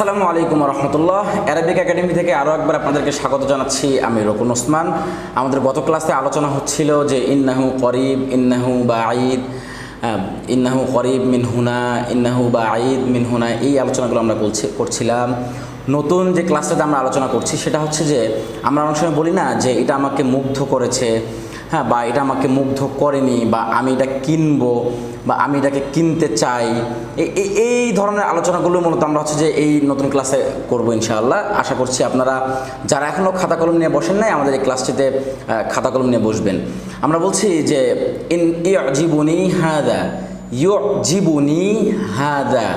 আসসালামু আলাইকুম রহমতুল্লাহ Arabic academy থেকে আরও একবার আপনাদেরকে স্বাগত জানাচ্ছি। আমি রকুন ওসমান। আমাদের গত ক্লাসে আলোচনা হচ্ছিল যে, ইন্নাহু করিব, ইন্নাহু বা আইদ ইন্নাহু করিব মিন হুনা, ইন্নাহু বা আইদ মিন হুনা এই আলোচনাগুলো আমরা বলছি, করছিলাম। নতুন যে ক্লাসটাতে আমরা আলোচনা করছি, সেটা হচ্ছে যে, আমরা অনেক সময় বলি না যে, এটা আমাকে মুগ্ধ করেছে হ্যাঁ বা এটা আমাকে মুগ্ধ করেনি, বা আমি এটা কিনবো, বা আমি এটাকে কিনতে চাই। এই ধরনের আলোচনাগুলো মূলত আমরা হচ্ছে যে এই নতুন ক্লাসে করব ইনশাআল্লাহ। আশা করছি আপনারা যারা এখনও খাতা কলম নিয়ে বসেন নাই, আমাদের এই ক্লাসটিতে খাতা কলম নিয়ে বসবেন। আমরা বলছি যে, ইন জীবনী হাদা ইয় জীবনী হাদা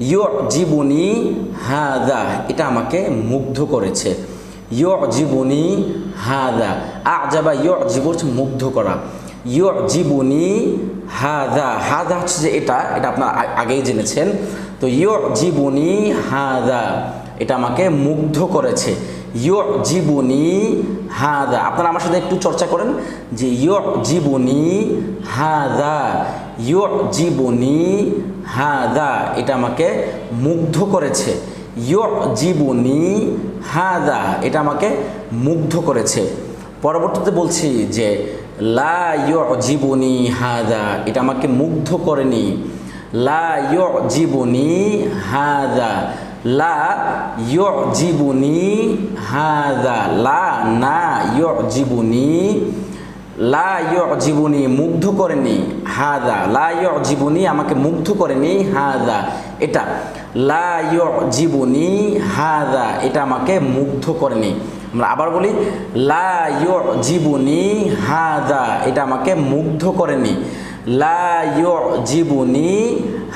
ইয় জীবনী হাদা। এটা আমাকে মুগ্ধ করেছে। ইয় জীবনী হাদা। আজাবা ইয় জীব হচ্ছে মুগ্ধ করা। ইয় জীবনী হাদা। হাদা হচ্ছে যে এটা এটা আপনার আগেই জেনেছেন। তো ইয় জীবনী হাদা, এটা আমাকে মুগ্ধ করেছে। ইয় জীবনী হাদা। আপনারা আমার সাথে একটু চর্চা করেন যে ইয় জীবনী হাদা ইয় জীবনী হাদা, এটা আমাকে মুগ্ধ করেছে। জীবনী হাদা, এটা আমাকে মুগ্ধ করেছে। পরবর্তীতে বলছি যে, লা জীবনী হাদা, এটা আমাকে মুগ্ধ করেনি। লা জীবনী হাদা, লা জীবনী হাদা, লা না জীবনী লা জীবনী মুগ্ধ করেনি, হাদা, লা জীবনী আমাকে মুগ্ধ করেনি, হাদা, এটা। লা জীবনী হাদা, এটা আমাকে মুগ্ধ করেনি। আমরা আবার বলি, লা জীবনী হাদা, এটা আমাকে মুগ্ধ করেনি। জীবনী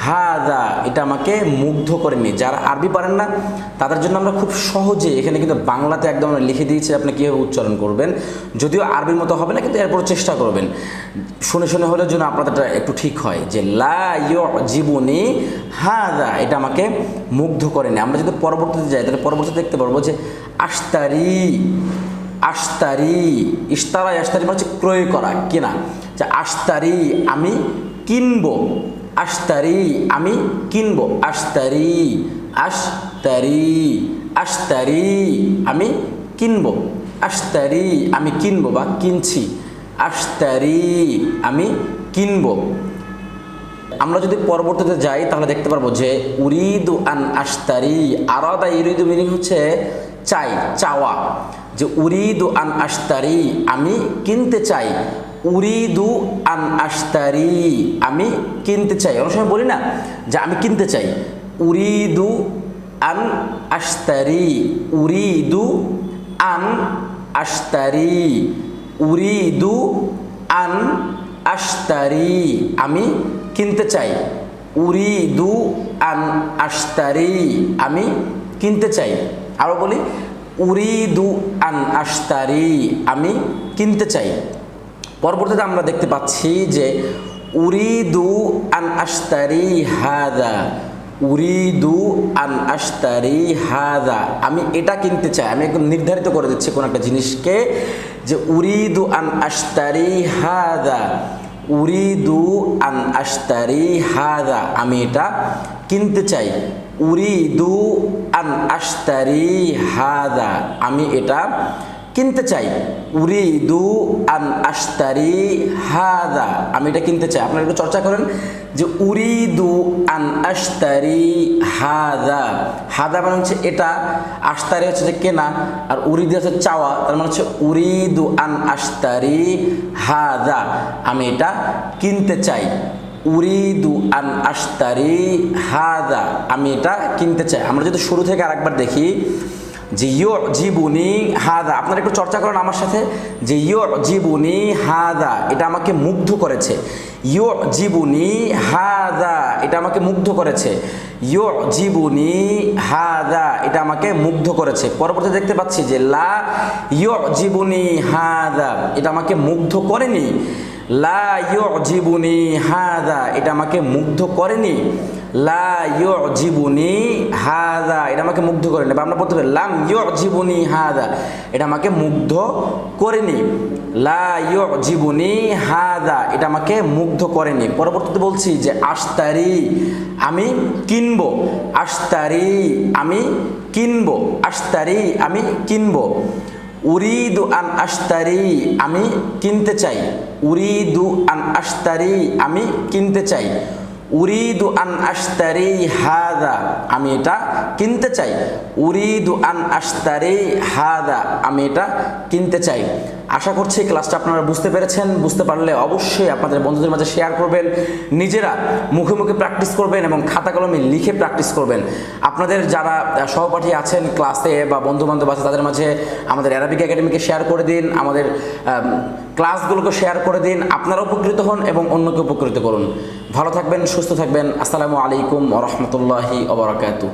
হাদা। এটা আমাকে মুগ্ধ করেনি। যারা আরবি পারেন না, তাদের জন্য আমরা খুব সহজে এখানে কিন্তু বাংলাতে একদম লিখে দিয়েছি, আপনি কীভাবে উচ্চারণ করবেন। যদিও আরবির মতো হবে না, কিন্তু এরপর চেষ্টা করবেন। শুনে শুনে হলে যেন আপনাদেরটা একটু ঠিক হয় যে লা জীবনী হাদা। এটা আমাকে মুগ্ধ করেনি। আমরা যদি পরবর্তীতে যাই, তাহলে পরবর্তীতে দেখতে পারব যে আস্তারি আস্তারি ইস্তারা আস্তারি মানে হচ্ছে ক্রয় করা, কেনা। যে আস্তারি আমি কিনবো আস্তারি আমি কিনবো আস্তারি আস্তারি আস্তারি আমি কিনবো আস্তারি আমি কিনবো বা কিনছি আস্তারি আমি কিনবো। আমরা যদি পরবর্তীতে যাই, তাহলে দেখতে পারব যে উরিদু আন আস্তারি আরাদা ইরিদু মিনিং হচ্ছে চাই, চাওয়া। যে উরিদু আন আস্তারি আমি কিনতে চাই উরিদু আন আস্তারি আমি কিনতে চাই। অনেক সময় বলি না যে আমি কিনতে চাই। উরিদু আন আস্তারি উরিদু আন আস্তারি উরিদু আন আস্তারি আমি কিনতে চাই। উরিদু আন আস্তারি আমি কিনতে চাই। আরও বলি উরিদু আন আস্তারি আমি কিনতে চাই। পরবর্তীতে আমরা দেখতে পাচ্ছি যে উরিদু আন আস্তারি হাদা, উরিদু আন আস্তারি হাদা। আমি এটা কিনতে চাই, আমি একদম নির্ধারিত করে দিচ্ছি কোনো একটা জিনিসকে যে উরিদু আন আস্তারি হাদা, উরিদু আন আস্তারি হাদা। আমি এটা কিনতে চাই, উরিদু আন আস্তারি হাদা। আমি এটা কিনতে চাই। উরিদু আন আস্তারি হাদা। আমি এটা কিনতে চাই। আপনারা একটু চর্চা করেন যে উরিদু আন আস্তারি হাদা। হাদা মানে হচ্ছে এটা আস্তারি হচ্ছে যে কেনা, আর উরিদি হচ্ছে চাওয়া, তার মানে হচ্ছে উরিদু আন আস্তারি হাদা। আমি এটা কিনতে চাই। উরিদু আন আস্তারি হাদা। আমি এটা কিনতে চাই। আমরা যদি শুরু থেকে আরেকবার দেখি যে ইয় জীবনী হাদা। আপনারা একটু চর্চা করেন আমার সাথে। যে ইয়োর জীবনী হাদা, এটা আমাকে মুগ্ধ করেছে। ইয় জীবনী হাদা, এটা আমাকে মুগ্ধ করেছে। ইয় জীবনী হাদা, এটা আমাকে মুগ্ধ করেছে। পরবর্তী দেখতে পাচ্ছি যে লা ইয় জীবনী হাদা, এটা আমাকে মুগ্ধ করেনি। লা ইয়োর জীবনী হাদা, এটা আমাকে মুগ্ধ করেনি। লা ইউজিবুনি হাদা। এটা আমাকে মুগ্ধ করে নেবে আমরা বলতে পারি লাম ইউজিবুনি হাদা। এটা আমাকে মুগ্ধ করেনি। লা ইউজিবুনি হাদা। এটা আমাকে মুগ্ধ করেনি। পরবর্তীতে বলছি যে আস্তারি আমি কিনবো। আস্তারি আমি কিনবো। আস্তারি আমি কিনবো। উরিদু আন আস্তারি আমি কিনতে চাই। উরিদু আন আস্তারি আমি কিনতে চাই। উরিদু আন আস্তারি হাদা, আমি এটা কিনতে চাই। উরিদু আন আস্তারি হাদা, আমি এটা কিনতে চাই। আশা করছি ক্লাসটা আপনারা বুঝতে পেরেছেন, বুঝতে পারলে অবশ্যই আপনাদের বন্ধুদের মাঝে শেয়ার করবেন, নিজেরা মুখে মুখে প্র্যাকটিস করবেন এবং খাতা কলমে লিখে প্র্যাকটিস করবেন। আপনাদের যারা সহপাঠী আছেন ক্লাসে বা বন্ধু বান্ধব আছে, তাদের মাঝে আমাদের অ্যারাবিক একাডেমিকে শেয়ার করে দিন, আমাদের ক্লাসগুলোকে শেয়ার করে দিন, আপনারা উপকৃত হন এবং অন্যকে উপকৃত করুন। ভালো থাকবেন, সুস্থ থাকবেন, আসসালামু আলাইকুম ওরহমতুল্লাহি ওবরাকাতু